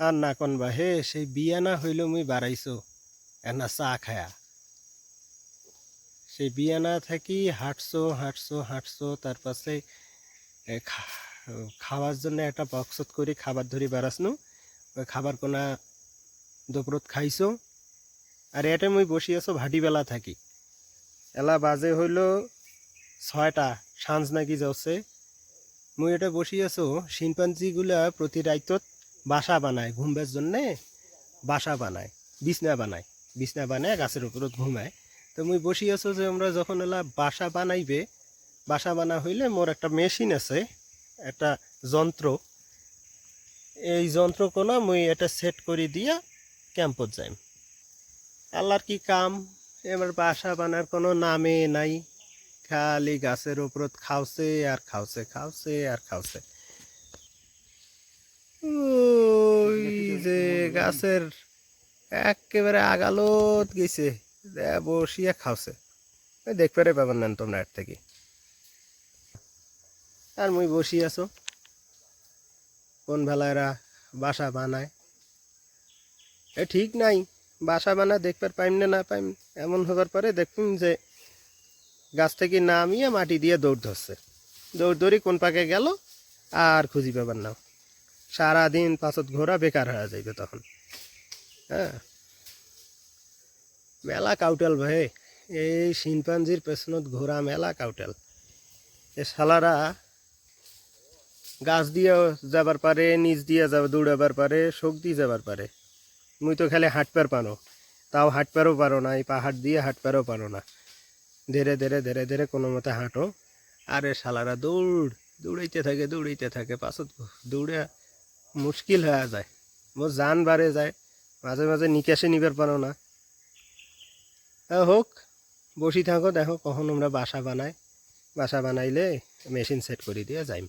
আর না কন বা, হে, সেই বিয়া না হইল মুই বাড়াইছো, এনা চা খায়া। সেই বিয়া না থাকি হাঁটছো হাঁটছো হাঁটছো, তার পাশে খা- খাওয়ার জন্য একটা বক্সত করে খাবার ধরে বেড়াসনু, ওই খাবার কোনা দুপুরত খাইছো, আর এটা মুই বসি আছো ভাটিবেলা থাকি। এলা বাজে হইল ছয়টা সাঁঝ নাকি যাচ্ছে মুই এটা বসি আছো, শিম্পাঞ্জিগুলা প্রতি রাইতত বাসা বানায় ঘুমবার জন্যে বাসা বানায়, বিছনা বানায় বিছনা বানায় গাছের উপরত ঘুমায়। তো মুই বসি আছো যে আমরা যখন এলা বাসা বানাইবে, বাসা বানা হইলে মোর একটা মেশিন আছে, একটা যন্ত্র। এই যন্ত্র কোনা মুই এটা সেট করে দিয়া ক্যাম্পত যাই আল্লাহর কি কাম? এবার বাসা বানার কোনো নামে নাই। খালি গাছের উপরত খাওছে, আর খাওছে খাওছে, আর খাওছে ওই যে গাছের একেবারে আগালত গেছে। বসিয়া খাওছে। দেখতে পাবেন না তোমরা এর থেকে। আর মুই বসি আছো। কোন বেলায়রা বাসা বানায়। এ ঠিক নাই। বাসা বানা দেখবার পাইম না না পাইম, এমন হবার পরে দেখুন যে গাছ থেকে নামিয়ে মাটি দিয়ে দৌড় ধরছে। দৌড় দৌড়ি কোন পাকে গেল, আর খুঁজি পাবার না সারাদিন পাঁচত ঘোরা বেকার হয়ে যাইবে তখন। হ্যাঁ মেলা কাউটেল ভাই, এই শিনপাঞ্জির পেছনত ঘোরা মেলা কাউটেল। এ শালারা গাছ দিয়ে যাবার পারে নিচ দিয়ে যাবে দৌড়াবার পারে শোক দিয়ে যাবার পারে মুই তো খালি হাঁটপার পারো তাও হাঁটপারও পারো না, এই পাহাড় দিয়ে হাঁটপারও পারো না। ধীরে ধীরে ধীরে ধীরে কোনো মতে হাঁটো। আরে শালারা দৌড় দৌড়াইতে থাকে দৌড়াইতে থাকে, পাছত দৌড়ে মুশকিল হয়ে যায়। মোর যান বাড়ে যায়। মাঝে মাঝে নিকাশে নিবার পারো না। হোক বসি থাকো, দেখো কখন আমরা বাসা বানাই বাসা বানাইলে মেশিন সেট করে দিয়ে যাই